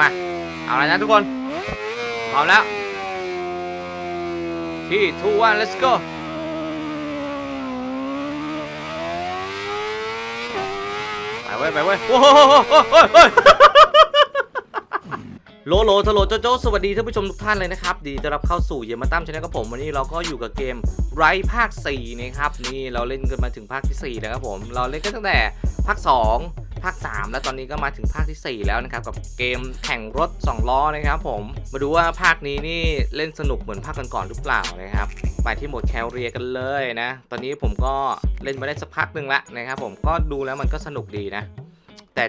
มา เอาละนะทุกคนพร้อมแล้วที่ทูวัน let's go ไปเว้ยไปเว้ยโอ้โหโลโลทโลโจโจสวัสดีท่านผู้ชมทุกท่านเลยนะครับ ดีต้อนรับเข้าสู่เยมาตั้มชาแนลกับผม วันนี้เราก็อยู่กับเกมไรภาค 4 นะครับ นี่เราเล่นกันมาถึงภาคที่ 4 แล้วครับผม เราเล่นกันตั้งแต่ภาค 2 ภาค 3 แล้วตอนนี้ก็มาถึงภาคที่ 4 แล้วนะครับ กับเกมแข่งรถ 2 ล้อนะครับผมมาดูว่าภาคนี้นี่เล่นสนุกเหมือนภาคก่อนๆหรือเปล่านะครับไปที่โหมดแคลเรียกันเลยนะ ตอนนี้ผมก็เล่นมาได้สักพักหนึ่งละนะครับผมก็ดูแล้วมันก็สนุกดีนะ แต่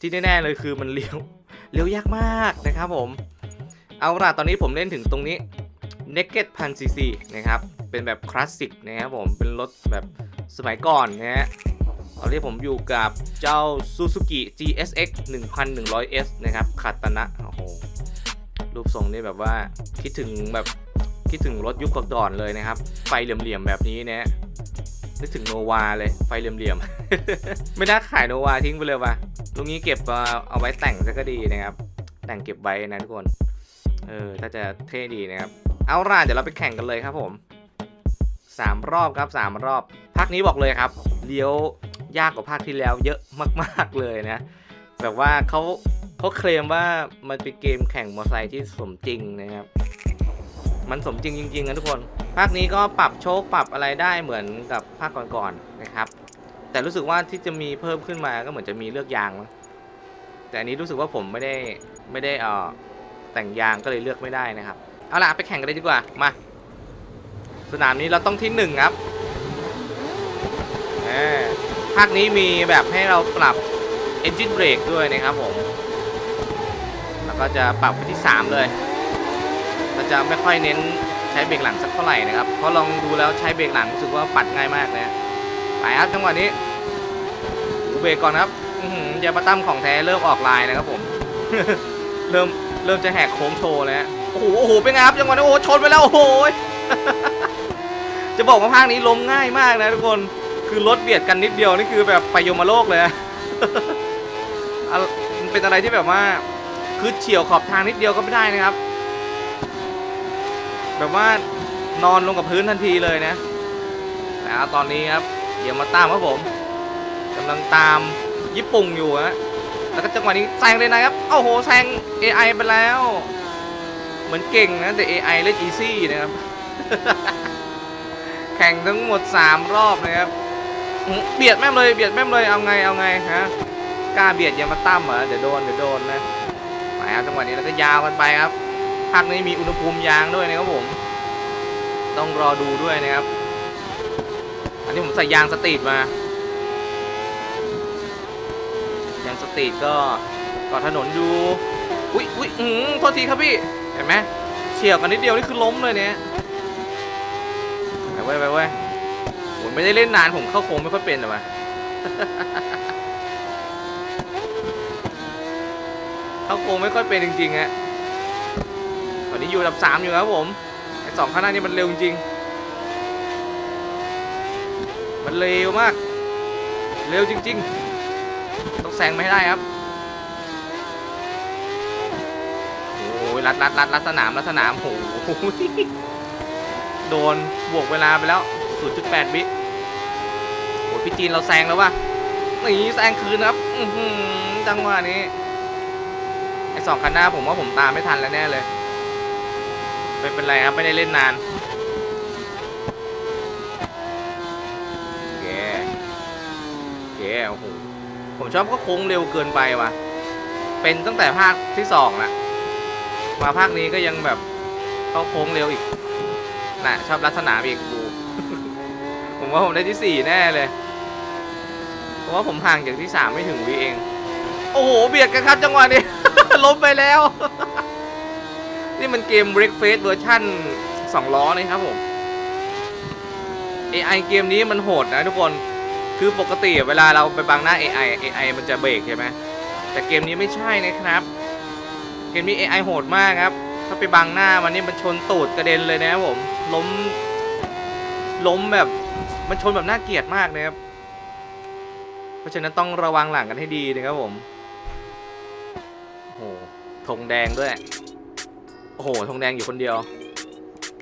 ที่แน่ๆเลยคือมันเลี้ยวเลี้ยวยากมากนะครับผม เอาล่ะตอนนี้ผมเล่นถึงตรงนี้ Naked 1000 cc นะครับ เป็นแบบคลาสสิกนะครับผม เป็นรถแบบสมัยก่อนนะฮะ ตอนนี้ผมอยู่กับเจ้า Suzuki GSX 1100S นะครับคาตนะโอ้โห รูปทรงนี่แบบว่าคิดถึงแบบคิดถึงรถยุคก่อนเลยนะครับ ไฟเหลี่ยมๆแบบนี้นะนึกถึงโนวาเลยไฟเหลี่ยมๆ ไม่น่าขายโนวาทิ้งไปเลยว่ะลุงนี้เก็บเอาไว้แต่งซะก็ดีนะครับ แต่งเก็บไว้นะทุกคน เออถ้าจะเท่ดีนะครับ เอาล่ะเดี๋ยวเราไปแข่งกันเลยครับผมสามรอบครับสามรอบภาคนี้บอกเลยครับเลี้ยว ยากกว่าภาคที่แล้วเยอะมาก ๆเลยนะ แบบว่าเขาเขาเคลมว่ามันเป็นเกมแข่งมอเตอร์ไซค์ที่สมจริงนะครับ มันสมจริงจริงๆนะทุกคน ภาคนี้ก็ปรับโชคปรับอะไรได้เหมือนกับภาคก่อนๆนะครับ แต่รู้สึกว่าที่จะมีเพิ่มขึ้นมาก็เหมือนจะมีเลือกยางมั้งแต่อันนี้รู้สึกว่าผมไม่ได้ไม่ได้เอ่อแต่งยางก็เลยเลือกไม่ได้นะครับ เอาล่ะไปแข่งกันเลยดีกว่า มา สนามนี้เราต้องที่หนึ่งครับเออาคนี้มีแบบให้เราปรับ engine brake ด้วยนะครับผม แล้วก็จะปรับไปที่ 3 เลยเราจะไม่ค่อยเน้นใช้เบรกหลังสักเท่าไหร่นะครับ เพราะลองดูแล้วใช้เบรกหลังรู้สึกว่าปัดง่ายมากเลยไปครับจังหวะนี้เบรกก่อนครับอื้อหือยาปาตั้มของแท้เริ่มออกลายนะครับผม เริ่มเริ่มจะแหกโค้งโชว์แล้วโอ้โหโอ้โหเป็นไงครับจังหวะนี้โอ้โหชนไปแล้วโอ้โหจะบอกว่าภาคนี้ล้มง่ายมากนะทุกคน คือรถเบียดกันนิดเดียวนี่คือแบบไปยมโลกเลย มันเป็นอะไรที่แบบว่าคือเฉียวขอบทางนิดเดียวก็ไม่ได้นะครับ แบบว่านอนลงกับพื้นทันทีเลยนะแต่ตอนนี้ครับ เดี๋ยวมาตามครับผมกำลังตามญี่ปุ่งอยู่ฮะแล้วก็จังหวะนี้แซงเลยนะครับโอ้โหแซง AI ไปแล้ว เหมือนเก่งนะแต่ AI เล่น easy นะครับ แข่งทั้งหมด 3 รอบนะครับ เบียดแม่มเลยเบียดแม่มเลยเอาไงเอาไงฮะกล้าเบียดอย่ามาตั้มเหรอเดี๋ยวโดนเดี๋ยวโดนนะไปครับจังหวะนี้เราก็ยาวกันไปครับภาคนี้มีอุณหภูมิยางด้วยนะครับผม ต้องรอดูด้วยนะครับ อันนี้ผมใส่ยางสตรีทมายางสตรีทก็ก่อถนนดูอุ้ยอุ้ยอืมโทษทีครับพี่เห็นไหมเฉียวกันนิดเดียวนี่คือล้มเลยเนี่ยไปเว้ยไปเว้ย ผมไม่ได้เล่นนานผมเข้าโค้งไม่ค่อยเป็นหรอวะเข้าโค้งไม่ค่อยเป็นจริงๆฮะตอนนี้อยู่อันดับสามอยู่ครับผมไอสองข้างหน้านี่มันเร็วจริงมันเร็วมาก เร็วจริง ๆ ต้องแซงไม่ได้ครับโอ้ยรัดรัดรัดรัดสนามรัดสนามโอ้โหโดนบวกเวลาไปแล้ว 0.8 วิโอ้พี่จีนเราแซงแล้ววะหนีแซงคืนครับอืจังหวะนี้ไอสองคันหน้าผมว่าผมตามไม่ทันแล้วแน่เลยไม่เป็นไรครับ ไม่ได้เล่นนานโอเคโอเคโอ้โหผมชอบก็โค้งเร็วเกินไปว่ะ เป็นตั้งแต่ภาคที่สองละมาภาคนี้ก็ยังแบบเข้าโค้งเร็วอีกน่ะชอบลักษณะอีกกู ผมว่าผมได้ที่สี่แน่เลย เพราะว่าผมห่างจากที่สามไม่ถึงวิเอง โอ้โห เบียดกันครับจังหวะนี้ ล้มไปแล้ว นี่มันเกม Breakfast เวอร์ชั่น2ล้อนี่ครับผม AI เกมนี้มันโหดนะทุกคน คือปกติเวลาเราไปบังหน้า AI AI มันจะเบรกใช่ไหม แต่เกมนี้ไม่ใช่นะครับ เกมนี้ AI โหดมากครับ ถ้าไปบังหน้ามันนี่มันชนตูดกระเด็นเลยนะครับผม ล้มล้มแบบ มันชนแบบน่าเกลียดมากนะครับ เพราะฉะนั้นต้องระวังหลังกันให้ดีนะครับผม โอ้โหทธงแดงด้วย โอ้โหธงแดงอยู่คนเดียว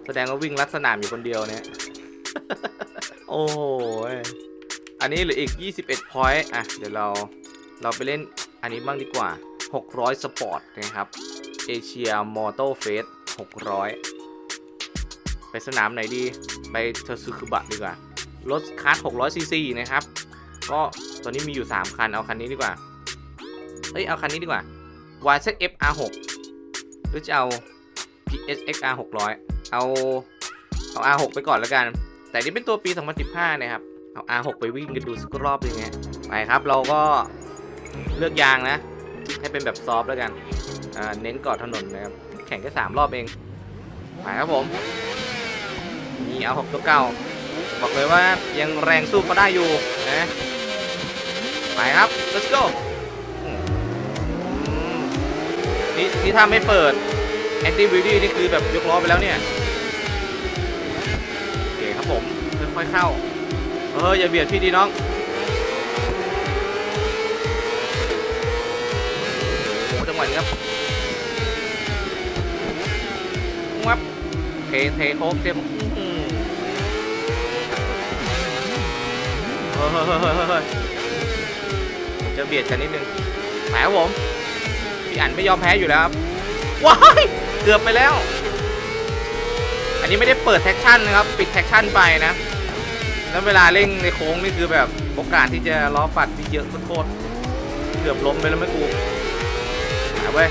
แสดงว่าวิ่งลัดสนามอยู่คนเดียวเนี่ย โอ้โหยอันนี้เหลืออีก 21 point อะ เดี๋ยวเรา เราไปเล่นอันนี้บ้างดีกว่า 600 สปอร์ตนะครับเอเชียมอเตอร์เฟส600 ไปสนามไหนดี ไปเทอร์ซึคุบะดีกว่า รถคาร์ด600ซีซีนะครับ ก็ตอนนี้มีอยู่ 3 คัน เอาคันนี้ดีกว่าเอ้ย เอาคันนี้ดีกว่า YZF R6 หรือจะเอา PSX R 600 เอาเอา R6 ไปก่อนแล้วกัน แต่นี่เป็นตัวปี 2015 นะครับ เอา R6 ไปวิ่งกันดูสักรอบหนึงฮะไปครับ เราก็เลือกยางนะ ให้เป็นแบบซอฟต์แล้วกัน เน้นเกาะถนนนะครับ แข่งแค่3รอบเอง ไปครับผม มีเอา6ตัวเก่า บอกเลยว่ายังแรงสู้เขาได้อยู่นะไปครับ let's go นี่นี่ถ้าไม่เปิด anti beauty นี่คือแบบยกล้อไปแล้วเนี่ยโอเคครับผมค่อยๆเข้าเอออย่าเบียดพี่ดีน้องโอ้จังหวะนี้ครับงับเทเทโค้งเต็ม จะเบียดกันนิดนึงแหมครับผมพี่อันไม่ยอมแพ้อยู่แล้วครับว้ายเกือบไปแล้ว อันนี้ไม่ได้เปิดแท็กชั่นนะครับ ปิดแท็กชั่นไปนะ แล้วเวลาเร่งในโค้งนี่คือแบบโอกาสที่จะล้อปัดที่เยอะโคตรเกือบล้มไปแล้วไม่กูเอาเว้ย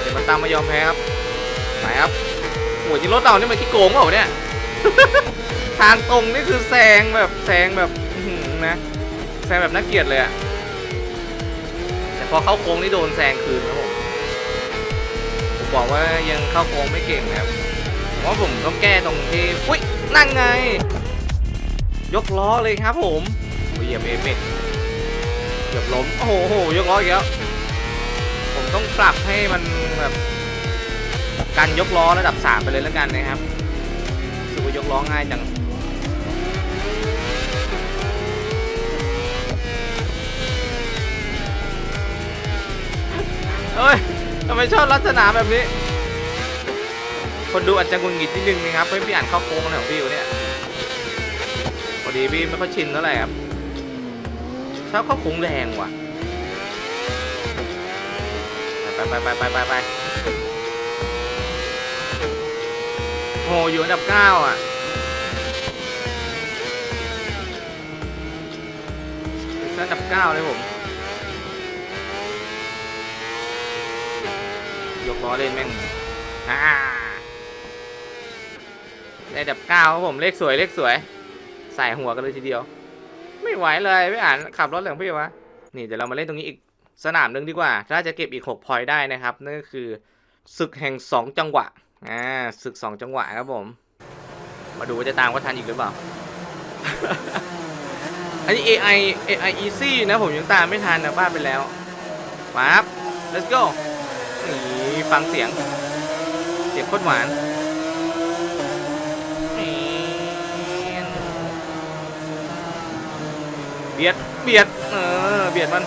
เดี๋ยวมันตามมายอมแพ้ครับไปครับโอ้ยรถเรานี่มันขี้โกงเปล่าเนี่ย ทางตรงนี่คือแซงแบบแซงแบบนะแซงแบบน่าเกลียดเลยอะแต่พอเข้าโค้งนี่โดนแซงคืนนะผมผมบอกว่ายังเข้าโค้งไม่เก่งนะครับเพราะผมต้องแก้ตรงที่อุ้ยนั่นไง ยกล้อเลยครับผมเหยียบเอเมกเกือบล้มโอ้โหยกล้ออีกแล้วผมต้องปรับให้มันแบบการยกล้อระดับ 3 ไปเลยแล้วกันนะครับสึกว่ายกล้อง่ายจัง เฮ้ยทำไมชอบลักษณะแบบนี้ คนดูอาจจะงุนงิดนิดนึงนะครับเฮ้ยพี่อ่านข้าโค้งอะไรของพี่วะเนี่ยพอดีพี่ไม่ค่อยชินเท่าไหร่ครับชอบข้าโค้งแรงว่ะไปไปไปไปไปไปโหอยู่อันดับเก้าอะอันดับเก้าเลยผม ยกล้อเล่นแม่งอ่าในอันดับเก้าครับผมเลขสวยเลขสวย ใส่หัวกันเลยทีเดียว ไม่ไหวเลยไม่อ่านขับรถเหลืองพี่วะนี่เดี๋ยวเรามาเล่นตรงนี้อีกสนามหนึ่งดีกว่า ถ้าจะเก็บอีก6พอยต์ได้นะครับนั่นก็คือศึกแห่ง 2 จังหวะอ่าศึก 2 จังหวะครับผม มาดูว่าจะตามก็ทันอีกหรือเปล่า อันนี้ AI AI easy นะผมยังตามไม่ทันนะบ้าไปแล้วมาครับ let's go นี่ ฟังเสียง เสียงโคตรหวานเบียด เบียด เออ เบียดมัน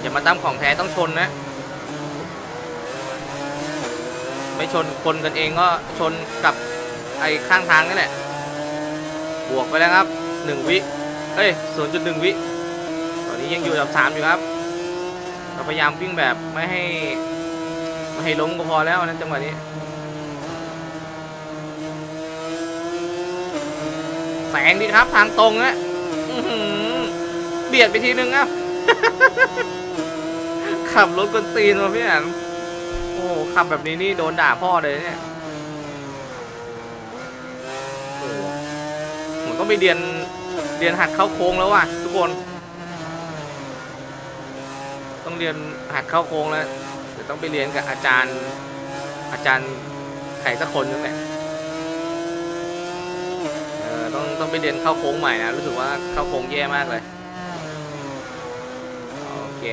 อย่ามาตามของแท้ต้องชนนะ ไม่ชนคนกันเองก็ชนกับไอ้ข้างทางนี่แหละ บวกไปแล้วครับหนึ่งวิ เอ้ยศูนย์จุดหนึ่งวิ นี้ยังอยู่ดับสามอยู่ครับ เราพยายามวิ่งแบบไม่ให้ไม่ให้ล้มก็พอแล้วนะจังหวะนี้แสงดีครับทางตรงนะเบียดไปทีนึงอะขับรถกวนตีนมาพี่แอนโอ้ขับแบบนี้นี่โดนด่าพ่อเลยเนี่ยโอ้โหผมต้องไปเรียนเรียนหัดเข้าโค้งแล้วว่ะทุกคน ต้องเรียนหัดเข้าโค้งแล้วเดี๋ยวต้องไปเรียนกับอาจารย์ อาจารย์ใครสักคนนึงแหละเออต้องต้องไปเรียนเข้าโค้งใหม่นะรู้สึกว่าเข้าโค้งแย่มากเลยโอเค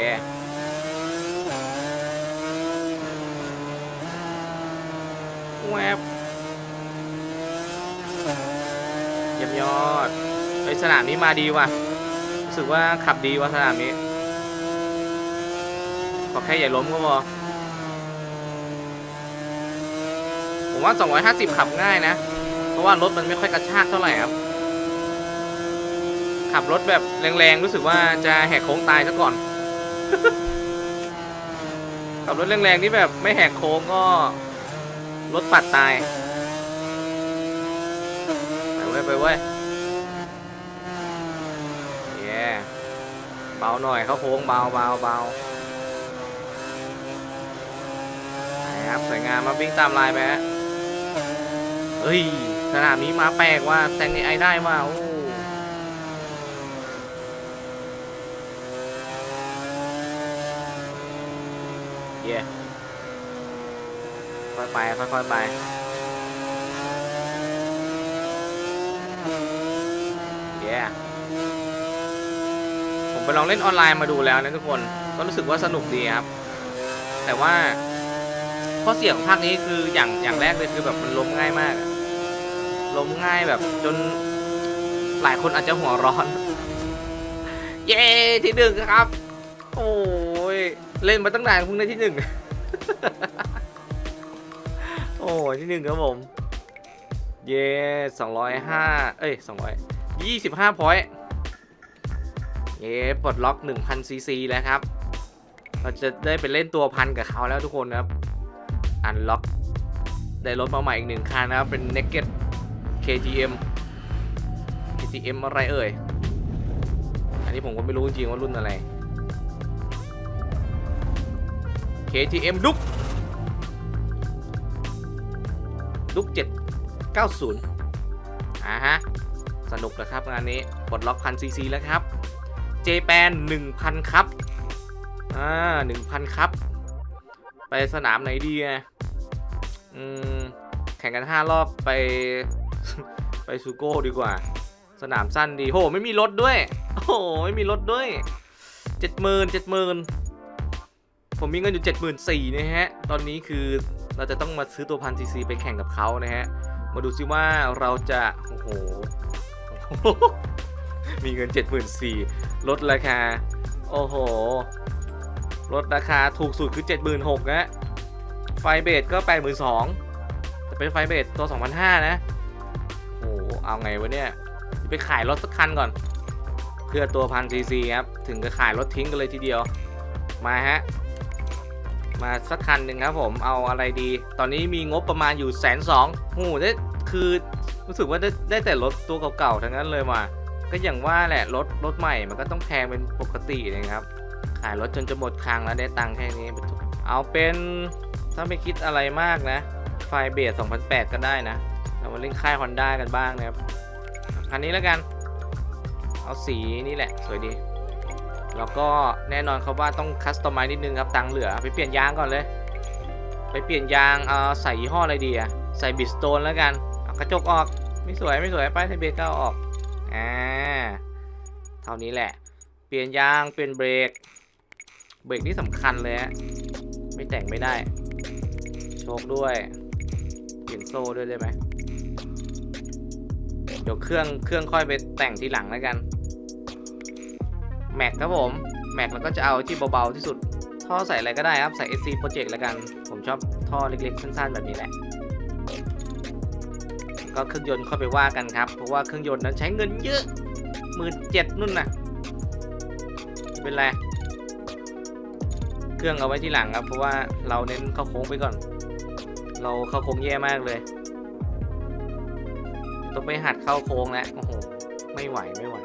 แวบเยี่ยมยอดไอสนามนี้มาดีว่ะรู้สึกว่าขับดีว่าสนามนี้ ขอแค่อย่าล้มก็พอผมว่า 250 ขับง่ายนะ เพราะว่ารถมันไม่ค่อยกระชากเท่าไหร่ครับ ขับรถแบบแรงๆ รู้สึกว่าจะแหกโค้งตายซะก่อน ขับรถแรงๆนี่แบบไม่แหกโค้งก็รถปัดตาย ไปเว้ยไปเว้ยเย้เบาหน่อยเขาโค้งเบาเบาเบา ครับ สวยงามมาวิ่งตามลายไปฮะเฮ้ยสนามนี้มาแปลกว่าแซงไอได้ว่าโอ้เย้ค่อยไปค่อยๆไปเย้ผมไปลองเล่นออนไลน์มาดูแล้วนะทุกคน ก็รู้สึกว่าสนุกดีครับ แต่ว่า ข้อเสียของภาคนี้คืออย่างอย่างแรกเลยคือแบบมันล้มง่ายมากอะล้มง่ายแบบจนหลายคนอาจจะหัวร้อน เย้ที่หนึ่งครับ โอ้ยเล่นมาตั้งนานเพิ่งได้ที่หนึ่ง โอ้ยที่หนึ่งครับผม เย้สองร้อยห้าเอ้ยสองร้อยยี่สิบห้าพอยต์เย้ปลดล็อกหนึ่งพันซีซีแล้วครับ เราจะได้ไปเล่นตัวพันกับเขาแล้วทุกคนครับ อันล็อกได้รถมาใหม่อีกหนึ่งคันนะครับ เป็น Naked KTM KTM อะไรเอ่ย อันนี้ผมก็ไม่รู้จริงๆว่ารุ่นอะไร KTM ดุกดุก790อ่าฮะ สนุกนะครับงานนี้ปลดล็อกพันซีซีแล้วครับเจแปน1,000 ครับ อ่า 1,000 ครับ ไปสนามไหนดีอะ อืมแข่งกัน 5 รอบไป ไปซูโก้ดีกว่า สนามสั้นดีโหไม่มีรถด้วย โอ้โหไม่มีรถด้วยเจ็ดหมื่นเจ็ดหมื่นผมมีเงินอยู่เจ็ดหมื่นสี่นะฮะ ตอนนี้คือเราจะต้องมาซื้อตัวพันซีซีไปแข่งกับเขานะฮะ มาดูซิว่าเราจะ โอ้โห มีเงิน74,000ลดราคา โอ้โหลดราคาถูกสุดคือ76,000นะ ไฟเบสก็82,000แต่เป็นไฟเบสตัว2,500นะโอ้โหเอาไงวะเนี่ยไปขายรถสักคันก่อน เพื่อตัวพันซีซีครับ ถึงจะขายรถทิ้งกันเลยทีเดียว มาฮะ มาสักคันหนึ่งครับผม เอาอะไรดี ตอนนี้มีงบประมาณอยู่แสนสองโอ้โหได้คือรู้สึกว่าได้ได้แต่รถตัวเก่าๆ ทั้งนั้นเลยมา ก็อย่างว่าแหละรถรถใหม่มันก็ต้องแพงเป็นปกตินะครับ ขายรถจนจะหมดคลังแล้วได้ตังค์แค่นี้ เอาเป็น ถ้าไม่คิดอะไรมากนะ ไฟเบส2008 ก็ได้นะ เรามาเล่นค่าย Honda กันบ้างนะครับ คันนี้แล้วกัน เอาสีนี่แหละ สวยดี แล้วก็แน่นอนครับว่าต้องคัสตอมไมนิดนึงครับ ตังเหลือ ไปเปลี่ยนยางก่อนเลย ไปเปลี่ยนยาง เอาใส่ยี่ห้ออะไรดีอะใส่บิสโตนแล้วกัน เอากระจกออก ไม่สวยไม่สวย ป้ายทะเบียนก็อออกอ่า เท่านี้แหละ เปลี่ยนยาง เปลี่ยนเบรก เบรกนี่สำคัญเลยฮะ ไม่แต่งไม่ได้ โชคด้วย เปลี่ยนโซ่ด้วยได้ไหมเดี๋ยวเครื่องเครื่องค่อยไปแต่งทีหลังแล้วกัน แม็กครับผม แม็กแล้วก็จะเอาที่เบาๆที่สุด ท่อใส่อะไรก็ได้ครับ ใส่ SC Project แล้วกัน ผมชอบท่อเล็กๆ สั้นๆ แบบนี้แหละ ก็เครื่องยนต์ค่อยไปว่ากันครับ เพราะว่าเครื่องยนต์นั้นใช้เงินเยอะหมื่นเจ็ดนู่นน่ะ เป็นไร เครื่องเอาไว้ที่หลังครับ เพราะว่าเราเน้นเข้าโค้งไปก่อน เราเข้าโค้งแย่มากเลย ต้องไปหัดเข้าโค้งแล้วโอ้โหไม่ไหวไม่ไหว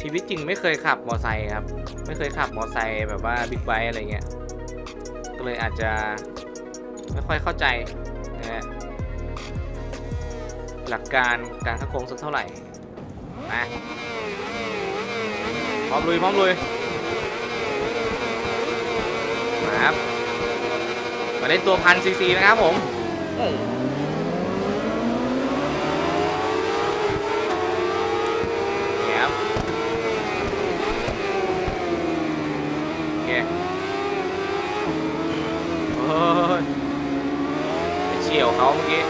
ชีวิตจริงไม่เคยขับมอไซค์ครับ ไม่เคยขับมอไซค์แบบว่าบิ๊กไบค์อะไรเงี้ยก็เลยอาจจะไม่ค่อยเข้าใจนะฮะหลักการการเข้าโค้งสักเท่าไหร่มาพร้อมลุยพร้อมลุยมาครับมาเล่นตัวพันซีซีนะครับผม โอ้นี่ครับโอเคโอ้ยไปเฉียวเขาเมื่อกี้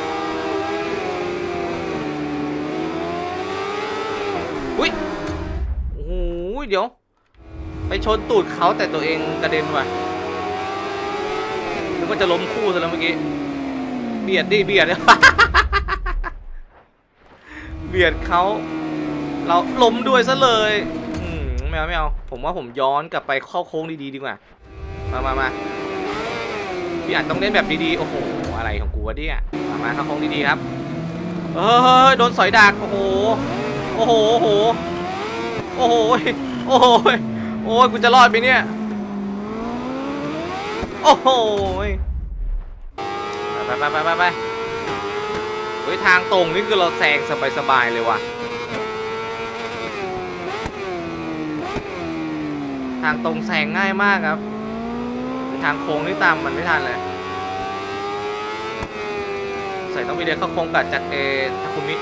อุ้ยโอ้โหเดี๋ยว ไปชนตูดเขาแต่ตัวเองกระเด็นว่ะนึกว่าจะล้มคู่ซะแล้วเมื่อกี้ บียดดิเบียด เบียดเขาเราล้มด้วยซะเลยอืมไม่เอาไม่เอาผมว่าผมย้อนกลับไปเข้าโค้งดีๆดีกว่ามามามาพี่อัดต้องเล่นแบบดีๆโอ้โหอะไรของกูวะเนี่ยมามาเข้าโค้งดีๆครับเฮ้ยโดนสอยดากโอ้โหโอ้โหโอ้โหโอ้โหโอ้โหโอ้ยกูจะรอดไปเนี่ยโอ้โห ไปไปไปไปไปเฮ้ยทางตรงนี่คือเราแซงสบายๆเลยว่ะ ทางตรงแซงง่ายมากครับ ทางโค้งนี่ตามมันไม่ทันเลย ใส่ต้องไปเดินเข้าโค้งกับจักรเอทาคุมิ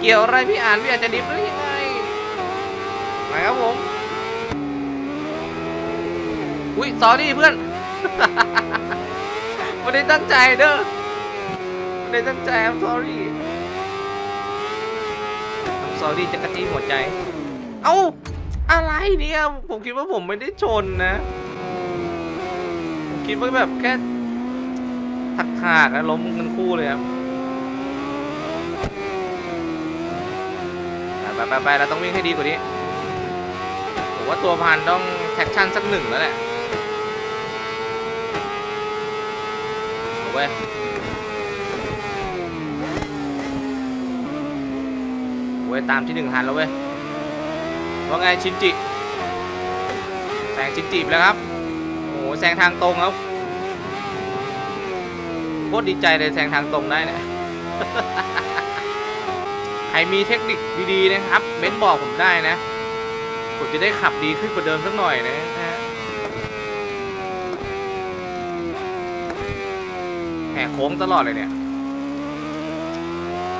เกี่ยวอะไรพี่อ่านพี่อาจจะดิฟหรือยังไงมาครับผม อุ้ยสอรี่เพื่อน ไม่ได้ตั้งใจเด้อไม่ได้ตั้งใจ I'm sorry I'm sorry จะกระจี้หัวใจ เอ้า อะไรเนี่ย ผมคิดว่าผมไม่ได้ชนนะ ผมคิดว่าแบบแค่ถักถากๆนะล้มกันคู่เลยครับไปไปไปเราต้องวิ่งให้ดีกว่านี้ผมว่าตัวพันต้องแท็กชั่นสักหนึ่งแล้วแหละ เว้ยเว้ยตามที่หนึ่งทันแล้วเว้ยว่าไงชินจิแซงชินจิไปแล้วครับโอ้โหแซงทางตรงครับโคตรดีใจเลยแซงทางตรงได้เนี่ยใครมีเทคนิคดีๆนะครับเม้นบอกผมได้นะ ผมจะได้ขับดีขึ้นกว่าเดิมสักหน่อยนะ ฮะแหกโค้งตลอดเลยเนี่ย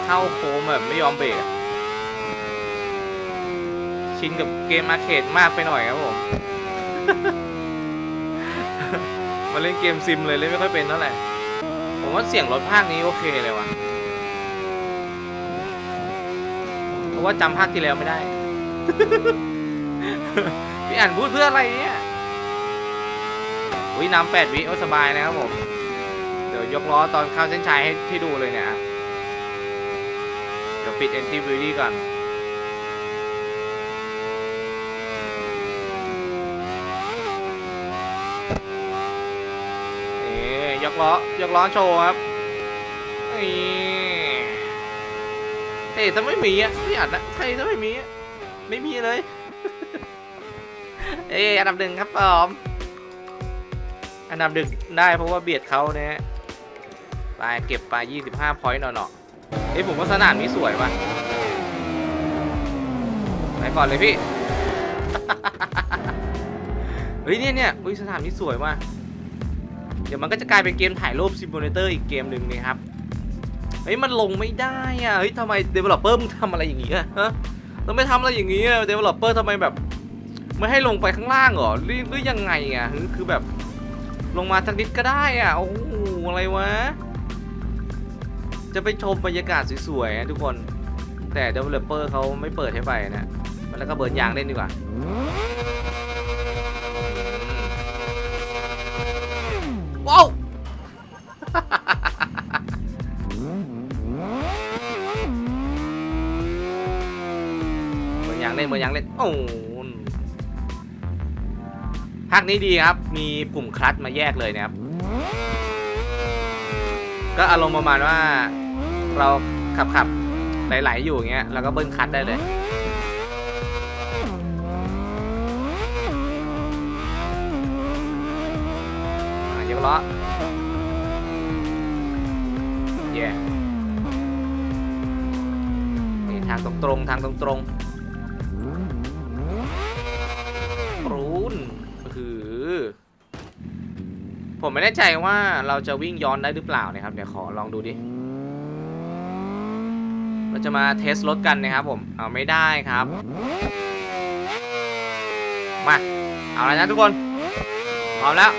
เข้าโค้งแบบไม่ยอมเบรกชินกับเกมอาเคดมากไปหน่อยครับผม มาเล่นเกมซิมเลยเล่นไม่ค่อยเป็นเท่าไหร่ ผมว่าเสียงรถภาคนี้โอเคเลยว่ะ เพราะว่าจำภาคที่แล้วไม่ได้ พี่อ่านพูดเพื่ออะไรเนี่ยวิน้ำแปดวิโอสบายนะครับผม ดี๋ยวยกล้อตอนเข้าเส้นชัยให้ให้ดูเลยเนี่ย เดี๋ยวปิด NT Beauty ก่อน นี่ยกล้อยกล้อโชว์ครับ นี่เฮ้ยถ้าไม่มีอะพี่อัดนะใครถ้าไม่มีอะ ไม่มีเลย เอ้ยอันดับหนึ่งครับผมอันดับหนึ่งได้เพราะว่าเบียดเขาเนี่ย เก็บไป25พอยต์หน่อๆเอ้ยผมว่าสนามนี้สวยว่ะไปก่อนเลยพี่ เฮ้ยเนี่ยเนี่ยอุ้ยสนามนี้สวยว่ะเดี๋ยวมันก็จะกลายเป็นเกมถ่ายรูปซิมูเลเตอร์อีกเกมหนึ่งนี่ครับ เฮ้ยมันลงไม่ได้อะ เฮ้ยทำไม developer มึงทำอะไรอย่างงี้อะฮะเราไม่ทำอะไรอย่างงี้อะ developer ทำไมแบบไม่ให้ลงไปข้างล่างเหรอหรือยังไงอะคือคือแบบลงมาสักนิดก็ได้อะ โอ้โหอะไรวะ จะไปชมบรรยากาศสวยๆนะทุกคน แต่ developer เขาไม่เปิดให้ไปนะแล้วก็เบิร์นยางเล่นดีกว่าว้าวเหมือนยางเล่นเหมือนยางเล่นโอ้โหภาคนี้ดีครับ มีปุ่มคลัตช์มาแยกเลยนะครับ ก็อารมณ์ประมาณว่า เราขับขับไหลๆอยู่อย่างเงี้ยแล้วก็เบิ้ลคัตได้เลยอะยกล้อเย่นี่ทางตรงตรงทางตรงตรงรูนคือผมไม่แน่ใจว่าเราจะวิ่งย้อนได้หรือเปล่านะครับ เดี๋ยวขอลองดูดิ เราจะมาเทสรถกันนะครับผมเอาไม่ได้ครับ มาเอาละนะทุกคนพร้อมแล้ว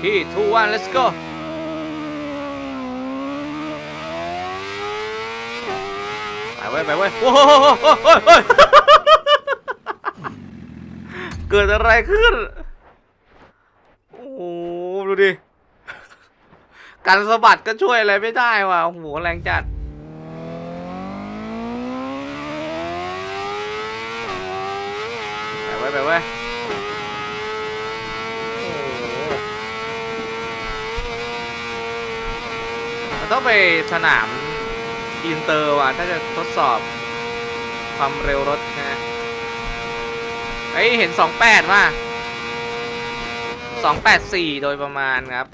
ที่ทูวัน let's go ไปไปเว้ยไปเว้ยโอ้โหโอ้ยโอ้ยเกิดอะไรขึ้น โอ้โหดูดิ การสะบัดก็ช่วยอะไรไม่ได้ว่ะโอ้โหแรงจัด ไปเว้ไปเว้ต้องไปสนามอินเตอร์ว่ะ ถ้าจะทดสอบความเร็วรถนะฮะเฮ้ย เห็น 28 ว่ะ 284 โดยประมาณครับ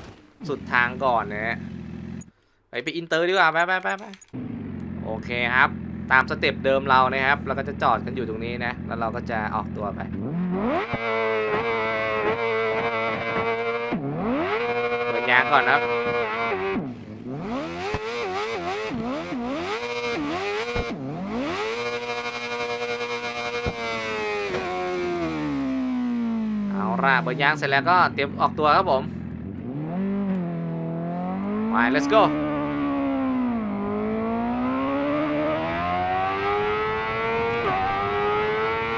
สุดทางก่อนนะฮะไปไปอินเตอร์ดีกว่าไปไปไปไปโอเคครับ ตามสเต็ปเดิมเรานะครับ เราก็จะจอดกันอยู่ตรงนี้นะ แล้วเราก็จะออกตัวไปเปิดยางก่อนครับเอาล่ะเปิดยางเสร็จแล้วก็เตรียมออกตัวครับผม ไป let's go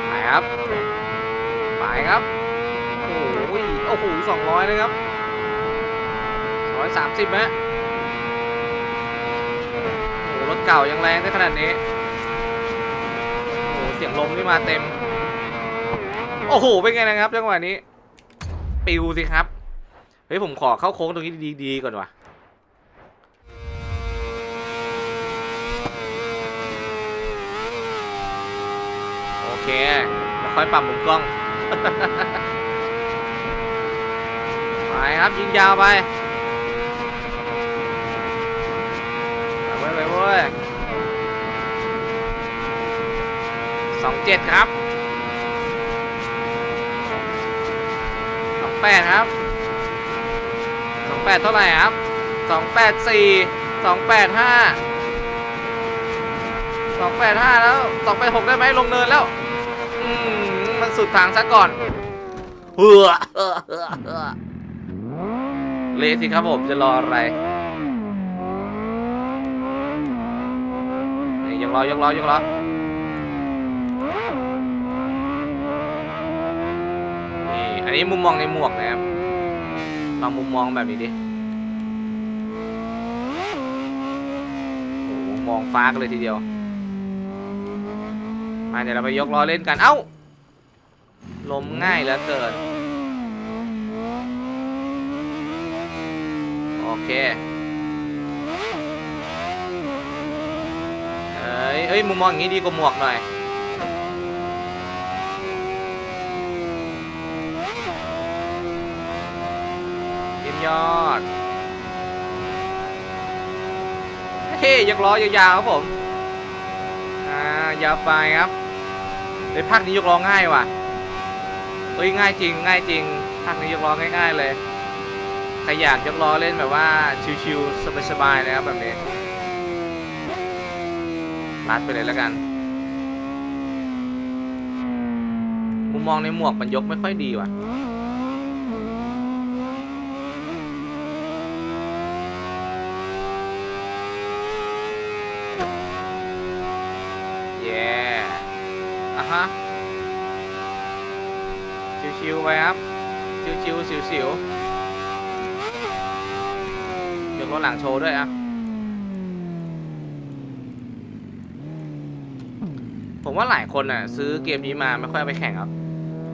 ไปครับ ไปครับ โอ้โหโอ้โหสองร้อยเลยครับร้อยสามสิบไหมโอ้โหรถเก่ายังแรงได้ขนาดนี้ โอ้โหเสียงลมนี่มาเต็ม โอ้โห เป็นไงนะครับจังหวะนี้ ปิวสิครับ เฮ้ยผมขอเข้าโค้งตรงนี้ดีๆก่อนว่ะ เคแล้วค่อยปรับมุมกล้อง ไปครับยิงยาวไปไปเว้ยไปเว้ยสองเจ็ดครับสองแปดครับสองแปดเท่าไหร่ครับสองแปดสี่สองแปดห้าสองแปดห้าแล้วสองแปดหกได้ไหมลงเนินแล้ว สุดทางซะก่อนเฮ้อเฮ้อเฮ้อเฮ้อเละสิครับผมจะรออะไรนี่ยังรอยังรอยังรอนี่อันนี้มุมมองในหมวกนะครับลองมุมมองแบบนี้ดิโอ้โหมองฟ้ากันเลยทีเดียว มาเดี๋ยวเราไปยกล้อเล่นกัน เอ้า ลมง่ายเหลือเกิน โอเค เอ้ยเอ้ย มุมมองอย่างนี้ดีกว่าหมวกหน่อยเยี่ยมยอด เฮ้ยยกล้อยาวๆครับผม อ่า ยาวไปครับเฮ้ยภาคนี้ยกล้อง่ายว่ะ เฮ้ยง่ายจริง ง่ายจริงภาคนี้ยกล้อง่าย ๆ เลยใครอยากยกล้อเล่นแบบว่าชิวๆสบายๆนะครับแบบนี้รัดไปเลยแล้วกัน มุมมองในหมวกมันยกไม่ค่อยดีว่ะ ไปครับชิวๆสิวๆยกรถหลังโชว์ด้วยอะผมว่าหลายคนอะ ซื้อเกมนี้มาไม่ค่อยไปแข่งครับ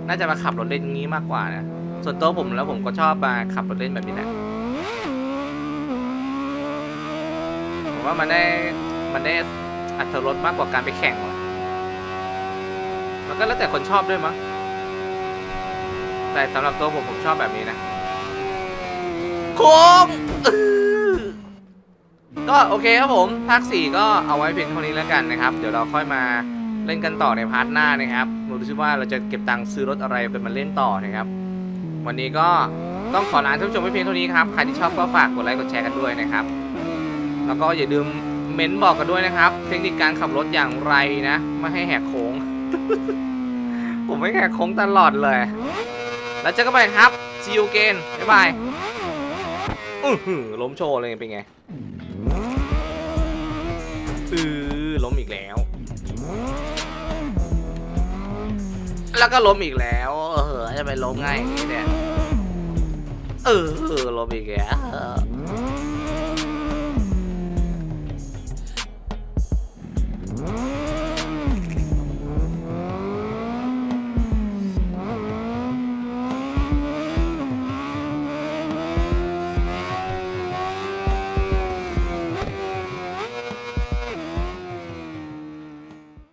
น่าจะมาขับรถเล่นอย่างนี้มากกว่านะส่วนตัวผมแล้วผมก็ชอบมาขับรถเล่นแบบนี้แหละผมว่ามันได้มันได้อัตรสมากกว่าการไปแข่งมันก็แล้วแต่คนชอบด้วยมั้ง แต่สำหรับตัวผมผมชอบแบบนี้นะโค้งอื้อก็โอเคครับผมภาค4ก็เอาไว้เพียงเท่านี้แล้วกันนะครับ เดี๋ยวเราค่อยมาเล่นกันต่อในพาร์ทหน้านะครับดูซิว่าเราจะเก็บตังค์ซื้อรถอะไรกันมาเล่นต่อนะครับ วันนี้ก็ต้องขอลาท่านผู้ชมไว้เพียงเท่านี้ครับใครที่ชอบก็ฝากกดไลค์กดแชร์กันด้วยนะครับ แล้วก็อย่าลืมเม้นบอกกันด้วยนะครับ เทคนิคการขับรถอย่างไรนะ ไม่ให้แหกโค้ง ผมไม่แหกโค้งตลอดเลย แล้วเจอกันใหม่ครับ see you again บ๊ายบายอื้อหือล้มโชว์เลยเป็นไงอือล้มอีกแล้ว แล้วก็ล้มอีกแล้ว เออจะไปล้มง่ายอย่างนี้เนี่ยเออล้มอีกแล้ว